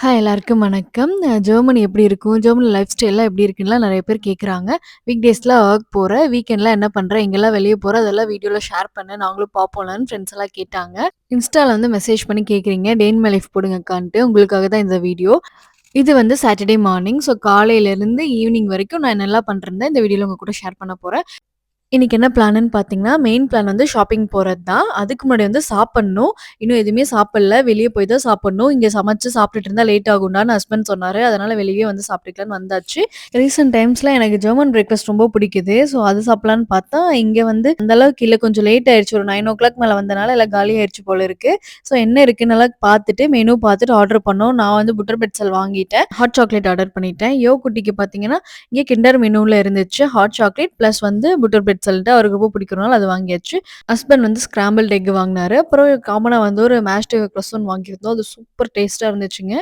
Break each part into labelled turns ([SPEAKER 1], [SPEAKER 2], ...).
[SPEAKER 1] Hi எல்லாருக்கும் வணக்கம். Germany எப்படி இருக்கும்? ஜெர்மனி லைஃப் ஸ்டைல்லாம் எப்படி இருக்குன்லாம் நிறைய பேர் கேட்குறாங்க. வீக் டேஸில் ஒர்க் போகிறேன் வீக்கெண்ட்லாம் என்ன பண்ணுறேன் எங்கெல்லாம் வெளியே போகிறேன் அதெல்லாம் வீடியோவில் ஷேர் பண்ணேன் நாங்களும் பார்ப்போம்லன்னு ஃப்ரெண்ட்ஸ் எல்லாம் கேட்டாங்க. இன்ஸ்டாவில் வந்து மெசேஜ் பண்ணி கேட்குறீங்க. டேன் மை லைஃப் போடுங்கக்கான்ட்டு உங்களுக்காக தான் இந்த வீடியோ. இது வந்து சாட்டர்டே மார்னிங். ஸோ காலையிலேருந்து ஈவினிங் வரைக்கும் நான் என்னெல்லாம் பண்ணுறேன் இந்த வீடியோவில் உங்கள் கூட ஷேர் பண்ண போகிறேன் இன்றைக்கி என்ன பிளானுன்னு பார்த்தீங்கன்னா, மெயின் பிளான் வந்து ஷாப்பிங் போகிறது தான். அதுக்கு முன்னாடி வந்து சாப்பிட்ணும் இன்னும் எதுவுமே சாப்பிடல. வெளியே போய் தான் சாப்பிட்ணும் இங்கே சமைச்சு சாப்பிட்டுட்டு இருந்தால் லேட் ஆகும்டான்னு ஹஸ்பண்ட் சொன்னார் அதனால் வெளியே வந்து சாப்பிட்டுக்கலான்னு வந்தாச்சு. ரீசெண்ட் டைம்ஸில் எனக்கு ஜெர்மன் பிரேக்ஃபாஸ்ட் ரொம்ப பிடிக்குது. ஸோ அது சாப்பிட்லான்னு பார்த்தா, இங்கே வந்து அந்தளவுக்கு இல்லை கொஞ்சம் லேட் ஆயிடுச்சு ஒரு 9:00 மேல வந்தனால எல்லாம் காலி ஆயிடுச்சு போல இருக்கு. ஸோ என்ன இருக்குன்னுலாம் பார்த்துட்டு, மெனு பார்த்துட்டு ஆர்டர் பண்ணோம். நான் வந்து புட்டர் பெட்சல் வாங்கிட்டேன். ஹாட் சாக்லேட் ஆர்டர் பண்ணிட்டேன். யோ குட்டிக்கு பார்த்தீங்கன்னா, இங்கே கிண்டர் மெனுவில் இருந்துச்சு. ஹாட் சாக்லேட் ப்ளஸ் வந்து புட்டர் சொல்லிட்டு அவருக்கு ரொம்ப பிடிக்கிறனால அது வாங்கியாச்சு. ஹஸ்பண்ட் வந்து ஸ்கிராம்பிள்ட் எக் வாங்கினாரு அப்புறம் காமனா வந்து ஒரு மேஷ்டு க்ரோissant வாங்கியிருந்தோம். அது சூப்பர் டேஸ்ட்டாக இருந்துச்சுங்க.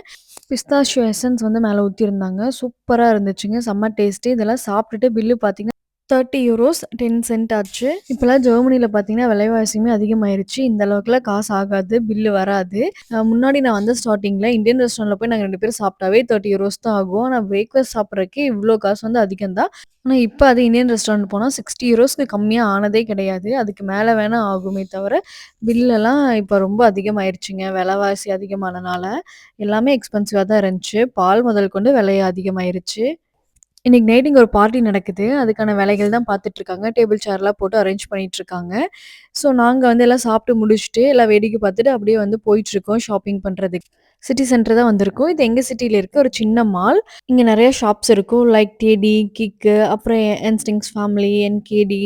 [SPEAKER 1] பிஸ்தாஷியோ எசன்ஸ் வந்து மேலே ஊற்றி இருந்தாங்க சூப்பராக இருந்துச்சுங்க. செம்ம டேஸ்ட்டு. இதெல்லாம் சாப்பிட்டுட்டு பில்லு பார்த்தீங்கன்னா, €30 10 சென்ட் ஆச்சு. இப்போலாம் ஜெர்மனியில் பார்த்தீங்கன்னா, விலைவாசியுமே அதிகமாயிருச்சு. இந்த அளவுக்குலாம் காசு ஆகாது. பில்லு வராது. முன்னாடி நான் வந்த ஸ்டார்டிங்கில் இந்தியன் ரெஸ்டாரண்ட்டில் போய் நாங்கள் ரெண்டு பேரும் சாப்பிட்டாவே €30 தான் ஆகும். ஆனால் பிரேக்ஃபாஸ்ட் சாப்பிட்றதுக்கு இவ்வளோ காசு வந்து அதிகம் தான். ஆனால் இப்போ அது இந்தியன் ரெஸ்டாரண்ட் போனால் சிக்ஸ்டி யூரோஸ்க்கு கம்மியாக ஆனதே கிடையாது. அதுக்கு மேலே வேணால் ஆகுமே தவிர, பில்லெல்லாம் இப்போ ரொம்ப அதிகமாயிருச்சுங்க. விலைவாசி அதிகமானனால. எல்லாமே எக்ஸ்பென்சிவாக தான் இருந்துச்சு. பால் முதல் கொண்டு விலை அதிகமாயிருச்சு. இன்னைக்கு நைட் இங்க ஒரு பார்ட்டி நடக்குது. அதுக்கான வேலைகள் தான் பார்த்துட்டு இருக்காங்க. டேபிள் சேர்லாம் போட்டு அரேஞ்ச் பண்ணிட்டு இருக்காங்க. ஸோ நாங்க வந்து எல்லாம் சாப்பிட்டு முடிச்சுட்டு, எல்லாம் வேடிக்கை பார்த்துட்டு அப்படியே வந்து போயிட்டுருக்கோம் ஷாப்பிங் பண்றதுக்கு. சிட்டி சென்டர் தான் வந்திருக்கும் இது எங்கள் சிட்டியில் இருக்க ஒரு சின்ன மால். இங்கே நிறைய ஷாப்ஸ் இருக்கும். லைக் டேடி, கிக்கு, அப்புறம் என்ஸ்டிங்ஸ் ஃபேமிலி, என்கேடி,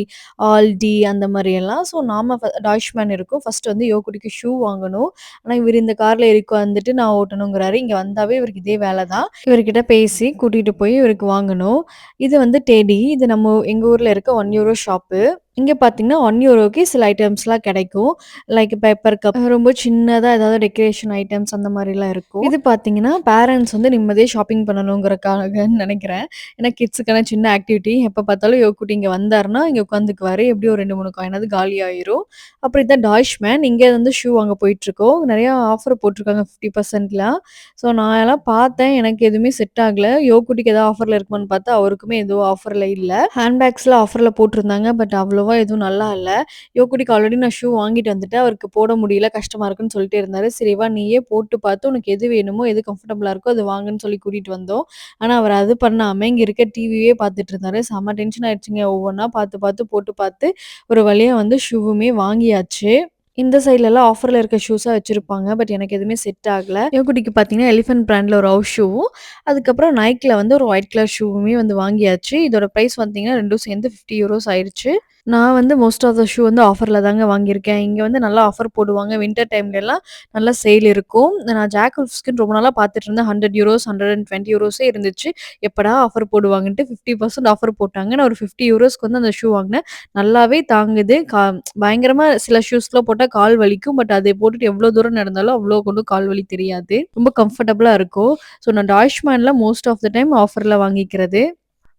[SPEAKER 1] ஆல்டி அந்த மாதிரியெல்லாம் எல்லாம். ஸோ நாம டாய்ஷ்மேன் இருக்கும். ஃபர்ஸ்ட் வந்து யோகுடிக்கு ஷூ வாங்கணும். ஆனால் இவர் இந்த காரில் இருக்க வந்துட்டு நான் ஓட்டணுங்கிறாரு. இங்கே வந்தாவே இவருக்கு இதே வேலை தான். இவர்கிட்ட பேசி கூட்டிகிட்டு போய் இவருக்கு வாங்கணும். இது வந்து டேடி. இது நம்ம எங்கள் ஊரில் இருக்க ஒன் யூரோ ஷாப்பு. இங்க பார்த்தீங்கன்னா, €1க்கு சில ஐட்டம்ஸ்லாம் கிடைக்கும். லைக் பேப்பர் கப் ரொம்ப சின்னதா ஏதாவது டெக்கரேஷன் ஐட்டம்ஸ் அந்த மாதிரிலாம் இருக்கும். இது பார்த்தீங்கன்னா, பேரண்ட்ஸ் வந்து நிம்மதியாக ஷாப்பிங் பண்ணணுங்கிறக்காக நினைக்கிறேன் ஏன்னா கிட்ஸுக்கான சின்ன ஆக்டிவிட்டி. எப்போ பார்த்தாலும் யோ குட்டி வந்தாருன்னா, இங்க உட்காந்துக்குவார் எப்படியும் ஒரு 2, 3 காயினாவது காலி ஆயிரும். அப்புறம் இதான் டாய்ச்மேன். இங்கே வந்து ஷூ வாங்க போயிட்டுருக்கோம். நிறையா ஆஃபர் போட்டிருக்காங்க ஃபிஃப்டி பர்சன்ட்லாம் ஸோ நான் எல்லாம் பார்த்தேன். எனக்கு எதுவுமே செட் ஆகல. யோ குட்டிக்கு ஏதாவது ஆஃபர்ல இருக்குமான்னு பார்த்தா, அவருக்குமே எதுவும் ஆஃபர்ல இல்ல. ஹேண்ட் ஆஃபரில் ஆஃபர்ல போட்டிருந்தாங்க. பட் அவ்வளோவா எதுவும் நல்லா இல்லை யோகுடிக்கு ஆல்ரெடி நான் ஷூ வாங்கிட்டு வந்துட்டு அவருக்கு போட முடியல, கஷ்டமா இருக்குன்னு சொல்லிட்டு இருந்தாரு. சரிவா நீயே போட்டு பார்த்து உனக்கு எது வேணுமோ, எது கம்ஃபர்டபுளா இருக்கோ அது வாங்குன்னு சொல்லி கூட்டிட்டு வந்தோம். ஆனா அவர் அது பண்ணாம இங்க இருக்க டிவியே பார்த்துட்டு இருந்தாரு. செம்ம டென்ஷன் ஆயிடுச்சுங்க. ஒவ்வொன்றா பார்த்து பார்த்து போட்டு பார்த்து ஒரு வழியா வந்து ஷூவுமே வாங்கியாச்சு. இந்த சைட்லலாம் ஆஃபர்ல இருக்க ஷூஸா வச்சிருப்பாங்க. பட் எனக்கு எதுவுமே செட் ஆகல. யோகூட்டிக்கு பார்த்தீங்கன்னா, எலிஃபண்ட் பிராண்ட்ல ஒரு ஹவுஸ் ஷூவும், அதுக்கப்புறம் நைக்ல வந்து ஒரு ஒயிட் கலர் ஷூவுமே வந்து வாங்கியாச்சு. இதோட பிரைஸ் பார்த்தீங்கன்னா, ரெண்டும் சேர்ந்து ஃபிஃப்டி யூரோஸ் ஆயிடுச்சு நான் வந்து மோஸ்ட் ஆஃப் த ஷூ வந்து ஆஃபரில் தாங்க வாங்கியிருக்கேன். இங்கே வந்து நல்லா ஆஃபர் போடுவாங்க. வின்டர் டைம்லலாம் நல்லா சேல் இருக்கும். நான் ஜாக் ஸ்கின் ரொம்ப நாளாக பார்த்துட்டு இருந்தேன். €100 €120 இருந்துச்சு. எப்படா ஆஃபர் போடுவாங்கன்ட்டு 50% ஆஃபர் போட்டாங்க. நான் ஒரு €50க்கு வந்து அந்த ஷூ வாங்கினேன். நல்லாவே தாங்குது. கா பயங்கரமாக சில ஷூஸ்லாம் போட்டால் கால் வலிக்கும். பட் அதை போட்டுட்டு எவ்வளோ தூரம் நடந்தாலும் அவ்வளோ கொண்டு கால் வலி தெரியாது. ரொம்ப கம்ஃபர்டபுளாக இருக்கும். ஸோ நான் டாய்ஷ்மேனில் மோஸ்ட் ஆஃப் த டைம் ஆஃபரில் வாங்கிக்கிறது.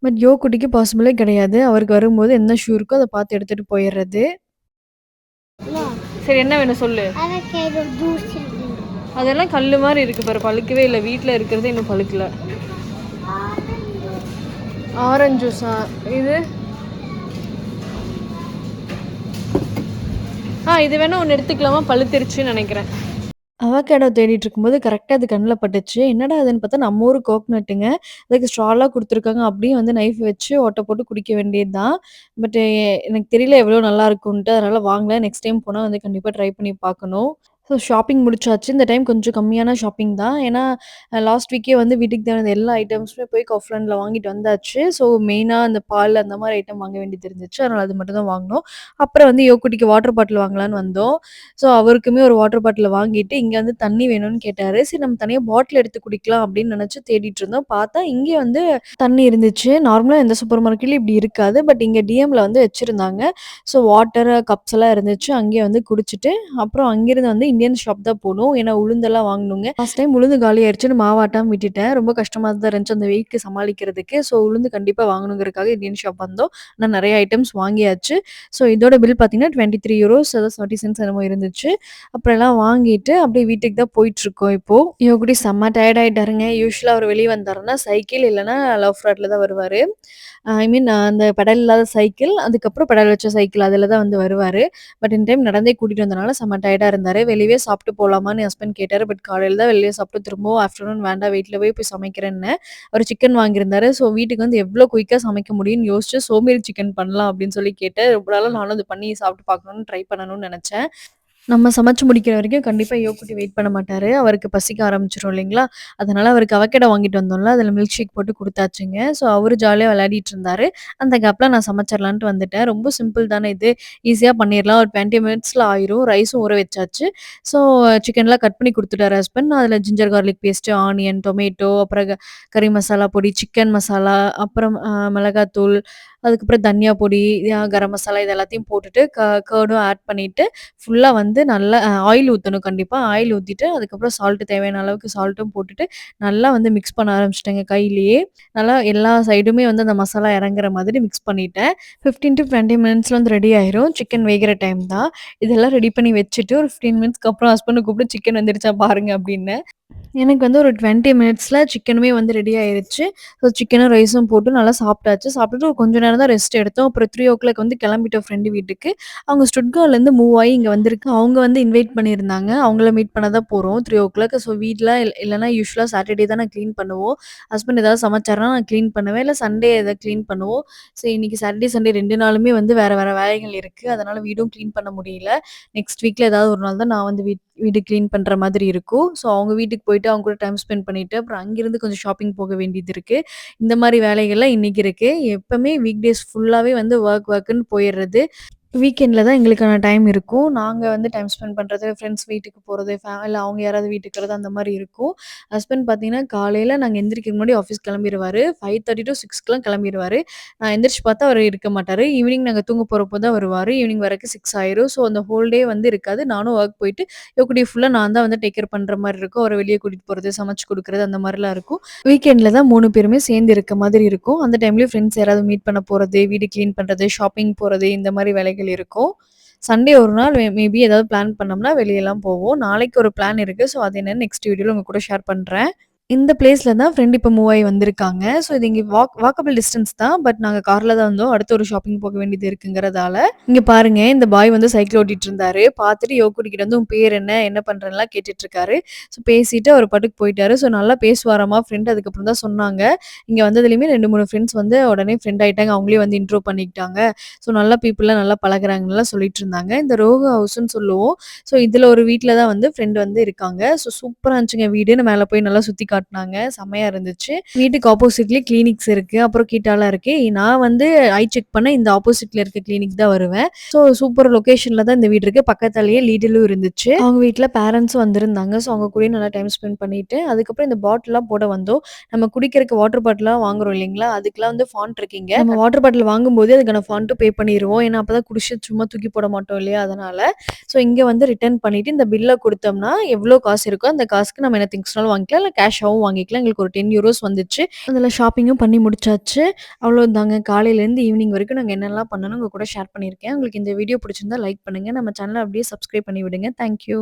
[SPEAKER 1] பட் யோ குட்டிக்கு பாசிபிளே கிடையாது. அவருக்கு வரும்போது என்ன ஷூ இருக்கோ அத பார்த்து எடுத்துட்டு போயிறது.
[SPEAKER 2] No,
[SPEAKER 1] சரி என்ன வேணும் சொல்லு? அதெல்லாம் கல்லு மாரி இருக்கு பாரு. பழுக்கவே இல்ல. வீட்ல இருக்கிறது இன்னும் பழுக்கல. ஆரஞ்சு ஜூஸா? இது? ஆ இது வேணா ஒண்ணு எடுத்துக்கலாமா? பழுத்திருச்சுன்னு நெனைக்கிறேன். அவகேடோ தேடிட்டு இருக்கும்போது கரெக்டாக அது கண்ணில் பட்டுச்சு. என்னடா அதுன்னு பார்த்தா நம்ம ஊரு கோக்னட்டுங்க. அதுக்கு ஸ்ட்ராலாம் குடுத்துருக்காங்க. அப்படியே வந்து நைஃப் வச்சு ஓட்ட போட்டு குடிக்க வேண்டியது தான். பட் எனக்கு தெரியல எவ்வளோ நல்லா இருக்குன்ட்டு. அதனால வாங்கல. நெக்ஸ்ட் டைம் போனா வந்து கண்டிப்பா ட்ரை பண்ணி பார்க்கணும். ஸோ ஷாப்பிங் முடிச்சாச்சு. இந்த டைம் கொஞ்சம் கம்மியான ஷாப்பிங் தான். ஏன்னா லாஸ்ட் வீக்கே வந்து வீட்டுக்கு தேவையான எல்லா ஐட்டம்ஸுமே போய் கஃப்லன்ல வாங்கிட்டு வந்தாச்சு. ஸோ மெயினா அந்த பால் அந்த மாரி ஐட்டம் வாங்க வேண்டியது இருந்துச்சு. அதனால அது மட்டும் தான் வாங்குனோம். அப்புறம் வந்து யோ குட்டிக்கு வாட்டர் பாட்டில் வாங்கலான்னு வந்தோம். ஸோ அவருக்குமே ஒரு வாட்டர் பாட்டில் வாங்கிட்டு, இங்க வந்து தண்ணி வேணும்னு கேட்டாரு. சரி நம்ம தனியா பாட்டில் எடுத்து குடிக்கலாம் அப்படின்னு நெனச்சு தேடிட்டு இருந்தோம். பார்த்தா இங்கே வந்து தண்ணி இருந்துச்சு. நார்மலா எந்த சூப்பர் மார்க்கெட்லயும் இப்படி இருக்காது. பட் இங்க டிஎம்ல வந்து வச்சிருந்தாங்க. ஸோ வாட்டர், கப்ஸ் எல்லாம் இருந்துச்சு. அங்கேயே வந்து குடிச்சிட்டு, அப்புறம் அங்கிருந்து வந்து இந்தியன் ஷாப் தான் போனோம் ஏன்னா உளுந்தெல்லாம் வாங்கணுங்க. லாஸ்ட் டைம் உளுந்து காலி ஆயிடுச்சுன்னு மாவாட்டம் விட்டுட்டேன். ரொம்ப கஷ்டமாக தான் இருந்துச்சு அந்த வெயிட்க்கு சமாளிக்கிறதுக்கு. ஸோ உளுந்து கண்டிப்பாக வாங்கணுங்கிறதுக்காக இந்தியன் ஷாப் வந்தோம். நான் நிறைய ஐட்டம்ஸ் வாங்கியாச்சு. ஸோ இதோட பில் பார்த்தீங்கன்னா €23 ஏதோ 70 சென்ட்ஸ் என்னமோ இருந்துச்சு. அப்புறம் எல்லாம் வாங்கிட்டு அப்படியே வீட்டுக்கு தான் போயிட்டுருக்கோம் இப்போ. யோகுடி செம்ம டயர்ட் ஆயிட்டாருங்க. யூஸ்வலாக அவர் வெளியே வந்தாருன்னா சைக்கிள் இல்லைனா லவ் ராட்ல தான் வருவார் ஐ மீன் அந்த பெடல் இல்லாத சைக்கிள், அதுக்கப்புறம் பெடல் வச்ச சைக்கிள் அதில் தான் வந்து வருவார் பட் இந்த டைம் நடந்தே கூட்டிகிட்டு வந்தனால செம்ம டயர்ட் இருந்தார் வெளியே வெளியவே சாப்பிட்டு போகலாமான்னு ஹஸ்பண்ட் கேட்டார் பட் காலையில தான் வெளியே சாப்பிட்டு திரும்பவும் ஆஃப்டர்நூன் வேண்டாம் வீட்டில் போய் போய் சமைக்கிறேன்னு அவர் சிக்கன் வாங்கியிருந்தாரு. ஸோ வீட்டுக்கு வந்து எவ்வளோ குயிக்காக சமைக்க முடியும்னு யோசிச்சு சோம்பேறி சிக்கன் பண்ணலாம் அப்படின்னு சொல்லி கேட்டேன். ரொம்ப நாளாக நானும் அது பண்ணி சாப்பிட்டு பார்க்கணும்னு ட்ரை பண்ணணும்னு நினச்சேன் நம்ம சமைச்சு முடிக்கிற வரைக்கும் கண்டிப்பா யோகுட்டி வெயிட் பண்ண மாட்டாரு. அவருக்கு பசிக்க ஆரம்பிச்சிடும் இல்லைங்களா? அதனால அவருக்கு அவக்கடை வாங்கிட்டு வந்தோம்ல, அதுல மில்க் ஷேக் போட்டு கொடுத்தாச்சுங்க ஸோ அவரு ஜாலியா விளையாடிட்டு இருந்தாரு. அந்த கேப்ல நான் சமைச்சிரலான்ட்டு வந்துட்டேன். ரொம்ப சிம்பிள் தானே இது. ஈஸியா பண்ணிடலாம் ஒரு 20 மினிட்ஸ்ல ஆயிரும். ரைஸும் ஊற வச்சாச்சு. ஸோ சிக்கன்லாம் கட் பண்ணி கொடுத்துட்டாரு ஹஸ்பண்ட். அதுல ginger garlic paste, onion, tomato, அப்புறம் க கறி மசாலா பொடி, சிக்கன் மசாலா, அப்புறம் மிளகாத்தூள், அதுக்கப்புறம் தனியா பொடி, கரம் மசாலா இது எல்லாத்தையும் போட்டுட்டு க கர்டும் ஆட் பண்ணிட்டு, ஃபுல்லாக வந்து நல்லா ஆயில் ஊற்றணும் கண்டிப்பாக ஆயில் ஊற்றிட்டு அதுக்கப்புறம் சால்ட்டு தேவையான அளவுக்கு சால்ட்டும் போட்டுட்டு, நல்லா வந்து மிக்ஸ் பண்ண ஆரம்பிச்சிட்டேங்க கையிலேயே. நல்லா எல்லா சைடுமே வந்து அந்த மசாலா இறங்குற மாதிரி மிக்ஸ் பண்ணிட்டேன். ஃபிஃப்டீன் டு டுவெண்ட்டி மினிட்ஸில் வந்து ரெடி ஆயிரும். சிக்கன் வேகிற டைம் தான். இதெல்லாம் ரெடி பண்ணி வச்சுட்டு, ஒரு 15 மினிட்ஸ்க்கு அப்புறம் ஹஸ்பண்டை கூப்பிட்டு சிக்கன் வந்துருச்சா பாருங்க அப்படின்னு எனக்கு வந்து ஒரு டுவெண்ட்டி மினிட்ஸில் சிக்கனுமே வந்து ரெடி ஆயிருச்சு. ஸோ சிக்கனும், ரைஸும் போட்டு நல்லா சாப்பிட்டாச்சு. சாப்பிட்டுட்டு ஒரு நேரம் தான் ரெஸ்ட் எடுத்தோம். அப்புறம் 3:00 வந்து கிளம்பிட்டோம் ஃப்ரெண்டு வீட்டுக்கு. அவங்க ஸ்டுட்கார்லேருந்து மூவ் ஆகி இங்கே வந்திருக்கு அவங்க வந்து இன்வைட் பண்ணியிருந்தாங்க. அவங்கள மீட் பண்ண தான் போகிறோம் த்ரீ ஓ கிளாக் ஸோ வீட்டில் இல் இல்லன்னா சாட்டர்டே தான் நான் க்ளீன் பண்ணுவோம். ஹஸ்பண்ட் ஏதாவது சமைச்சாருன்னா நான் க்ளீன் பண்ணுவேன். இல்லை சண்டே எதாவது க்ளீன் பண்ணுவோம். ஸோ இன்னைக்கு சாட்டர்டே, சண்டே ரெண்டு நாளுமே வந்து வேறு வேறு வேலைகள் இருக்குது அதனால் வீடும் க்ளீன் பண்ண முடியல. நெக்ஸ்ட் வீக்கில் ஏதாவது ஒரு நாள் தான் நான் வந்து வீட் வீடு க்ளீன் பண்ணுற மாதிரி இருக்கும். ஸோ அவங்க வீட்டுக்கு போயிட்டு அவங்க கூட டைம் ஸ்பெண்ட் பண்ணிட்டு, அப்புறம் அங்கிருந்து கொஞ்சம் ஷாப்பிங் போக வேண்டியது இருக்கு. இந்த மாதிரி வேலைகள்லாம் இன்னைக்கு இருக்கு. எப்பவுமே வீக் டேஸ் ஃபுல்லாவே வந்து ஒர்க் ஒர்க்குன்னு போயிடுறது வீக்கெண்டில் தான் எங்களுக்கான டைம் இருக்கும். நாங்கள் வந்து டைம் ஸ்பெண்ட் பண்ணுறது ஃப்ரெண்ட்ஸ் வீட்டுக்கு போகிறது ஃபே அவங்க யாராவது வீட்டுக்கு வரது அந்த மாதிரி இருக்கும். ஹஸ்பண்ட் பார்த்தீங்கன்னா, காலையில் நாங்கள் எந்திரிக்க முன்னாடி ஆஃபீஸ் கிளம்பிருவாரு. 5:30-6க்குலாம் கிளம்பிருவாரு. நான் எந்திரிச்சு பார்த்தா அவர் இருக்க மாட்டார் ஈவினிங் நாங்கள் தூங்க போகிறப்போ தான் வருவார் ஈவினிங் வரக்கு சிக்ஸ் ஆயிரும். ஸோ அந்த ஹோல் டே வந்து இருக்காது. நானும் ஒர்க் போயிட்டு யோகுடி ஃபுல்லாக நான் தான் வந்து டேக் கேர் பண்ணுற மாதிரி இருக்கும். அவரை வெளியே கூட்டிகிட்டு போகிறது சமைச்சு கொடுக்குறது அந்த மாதிரிலாம் இருக்கும். வீக்கெண்டில் தான் மூணு பேருமே சேர்ந்து இருக்க மாதிரி இருக்கும். அந்த டைம்லேயும் ஃப்ரெண்ட்ஸ் யாராவது மீட் பண்ண போகிறது வீடு க்ளீன் பண்ணுறது ஷாப்பிங் போகிறது இந்த மாதிரி வேலைகள் இருக்கும். சண்டே ஒரு நாள் மேபி ஏதாவது பிளான் பண்ணோம்னா வெளியெல்லாம் போவோம். நாளைக்கு ஒரு பிளான் இருக்கு. ஸோ அது என்னென்னு நெக்ஸ்ட் வீடியோவில் உங்க கூட ஷேர் பண்றேன். இந்த பிளேஸ்ல தான் ஃப்ரெண்ட் இப்போ மூவ் ஆகி வந்திருக்காங்க. ஸோ இது இங்கே வாக் வாக்கபிள் டிஸ்டன்ஸ் தான். பட் நாங்கள் காரில் தான் வந்தோம். அடுத்து ஒரு ஷாப்பிங் போக வேண்டியது இருக்குங்கிறதால. இங்கே பாருங்க இந்த பாய் வந்து சைக்கிள் ஓட்டிட்டு இருந்தாரு. பார்த்துட்டு யோகுடி வந்து உன் பேர் என்ன? என்ன பண்ணுறேன்லாம் கேட்டுட்டு இருக்காரு. ஸோ பேசிட்டு அவர் பாட்டுக்கு போயிட்டாரு. ஸோ நல்லா பேசுவாராமா ஃப்ரெண்ட் அதுக்கப்புறம் தான் சொன்னாங்க. இங்கே வந்ததுலேயுமே ரெண்டு மூணு ஃப்ரெண்ட்ஸ் வந்து உடனே ஃப்ரெண்ட் ஆகிட்டாங்க அவங்களே வந்து இன்ட்ரோ பண்ணிக்கிட்டாங்க. ஸோ நல்லா பீப்புளெலாம் நல்லா பழகுறாங்கன்னுலாம் சொல்லிட்டு இருந்தாங்க. இந்த ரோஹு ஹவுஸ்ன்னு சொல்லுவோம். ஸோ இதில் ஒரு வீட்டில் தான் வந்து ஃப்ரெண்ட் வந்து இருக்காங்க. ஸோ சூப்பராக இருந்துச்சுங்க வீடுன்னு மேலே போய் நல்லா சுற்றி காட்டினாங்க செம்மையா இருந்துச்சு. வீட்டுக்கு ஆப்போசிட்லேயே கிளினிக்ஸ் இருக்கு. அப்புறம் கீட்டாலாம் இருக்கு. நான் வந்து ஐ செக் பண்ண இந்த ஆப்போசிட்ல இருக்க கிளினிக் தான் வருவேன். ஸோ சூப்பர் லொகேஷன்ல தான் இந்த வீடு இருக்கு. பக்கத்துலயே லீடலும் இருந்துச்சு. அவங்க வீட்டில் பேரண்ட்ஸும் வந்திருந்தாங்க. ஸோ அவங்க கூடயும் நல்லா டைம் ஸ்பெண்ட் பண்ணிட்டு, அதுக்கப்புறம் இந்த பாட்டிலாம் போட வந்தோம். நம்ம குடிக்கிறக்கு வாட்டர் பாட்டிலாம் வாங்குறோம் இல்லைங்களா? அதுக்கெல்லாம் வந்து ஃபாண்ட் இருக்கீங்க நம்ம வாட்டர் பாட்டில் வாங்கும்போது அதுக்கான ஃபாண்ட்டும் பே பண்ணிடுவோம் ஏன்னா அப்பதான் குடிச்சு சும்மா தூக்கி போட மாட்டோம் இல்லையா? அதனால. ஸோ இங்க வந்து ரிட்டர்ன் பண்ணிட்டு இந்த பில்ல கொடுத்தோம்னா எவ்வளோ காசு இருக்கோ அந்த காசுக்கு நம்ம என்ன திங்ஸ்னாலும் வாங்கிக்கலாம். கேஷ் கேஷாவும் வாங்கிக்கலாம். எங்களுக்கு ஒரு €10 வந்துச்சு. அதில் ஷாப்பிங்கும் பண்ணி முடிச்சாச்சு. அவ்வளோ தாங்க காலையிலேருந்து ஈவினிங் வரைக்கும் நாங்கள் என்னெல்லாம் பண்ணணும் உங்கள் கூட ஷேர் பண்ணியிருக்கேன். உங்களுக்கு இந்த வீடியோ பிடிச்சிருந்தா லைக் பண்ணுங்க. நம்ம சேனலை அப்படியே சப்ஸ்கிரைப் பண்ணி விடுங்க. Thank you.